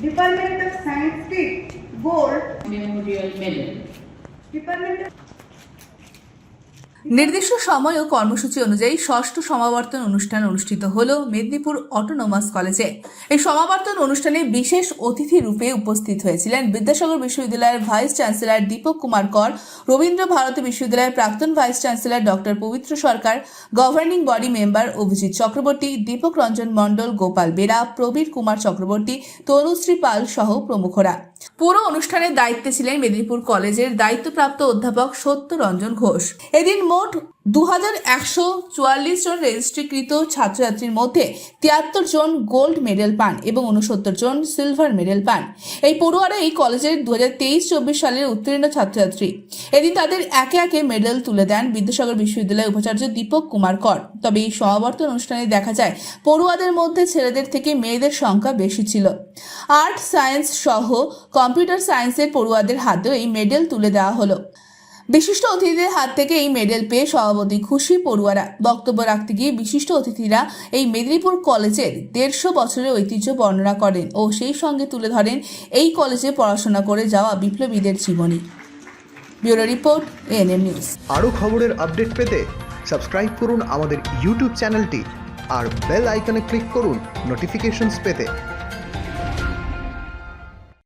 Department of Sanskrit Gold, Memorial Medal. Department of নির্দিষ্ট সময় ও কর্মসূচি অনুযায়ী ষষ্ঠ সমাবর্তন অনুষ্ঠান অনুষ্ঠিত হল মেদিনীপুর অটোনোমাস কলেজে। এই সমাবর্তন অনুষ্ঠানে বিশেষ অতিথি রূপে উপস্থিত হয়েছিলেন বিদ্যাসাগর বিশ্ববিদ্যালয়ের ভাইস চ্যান্সেলর দীপক কুমার কর, রবীন্দ্র ভারতী বিশ্ববিদ্যালয়ের প্রাক্তন vice chancellor doctor Pabitra Sarkar, governing body member Abhijit Chakraborty, Dipak Ranjan Mondal, Gopal Bera, Prabir Kumar Chakraborty, Tanushree Pal সহ প্রমুখরা। পুরো অনুষ্ঠানের দায়িত্বে ছিলেন মেদিনীপুর কলেজের দায়িত্বপ্রাপ্ত অধ্যাপক সত্য রঞ্জন ঘোষ। এদিন মোট দু হাজার একশো চুয়াল্লিশ জন রেজিস্ট্রিকৃত ছাত্রছাত্রীর মধ্যে তিয়াত্তর জন গোল্ড মেডেল পান এবং উনসত্তর জন সিলভার মেডেল পান। এই পড়ুয়ারা এই কলেজের দু হাজার তেইশ চব্বিশ সালের উত্তীর্ণ ছাত্রছাত্রী। এদিন তাদের একে একে মেডেল তুলে দেন বিদ্যাসাগর বিশ্ববিদ্যালয়ের উপাচার্য দীপক কুমার কর। তবে এই সমাবর্তন অনুষ্ঠানে দেখা যায়, পড়ুয়াদের মধ্যে ছেলেদের থেকে মেয়েদের সংখ্যা বেশি ছিল। আর্ট সায়েন্স সহ কম্পিউটার সায়েন্সের পড়ুয়াদের হাতেও এই মেডেল তুলে দেওয়া হলো। বিশিষ্ট অতিথিদের হাত থেকে এই মেডেল পেয়ে সভাপতি খুশি পড়ুয়ারা বক্তব্য রাখতে গিয়ে বিশিষ্ট অতিথিরা এই মেদিনীপুর কলেজের দেড়শো বছরের ঐতিহ্য বর্ণনা করেন ও সেই সঙ্গে তুলে ধরেন এই কলেজে পড়াশোনা করে যাওয়া বিপ্লবীদের জীবনী। Bureau report, ANM news. আরও খবরের আপডেট পেতে সাবস্ক্রাইব করুন আমাদের ইউটিউব চ্যানেলটি আর বেল আইকনে ক্লিক করুন নোটিফিকেশনস পেতে।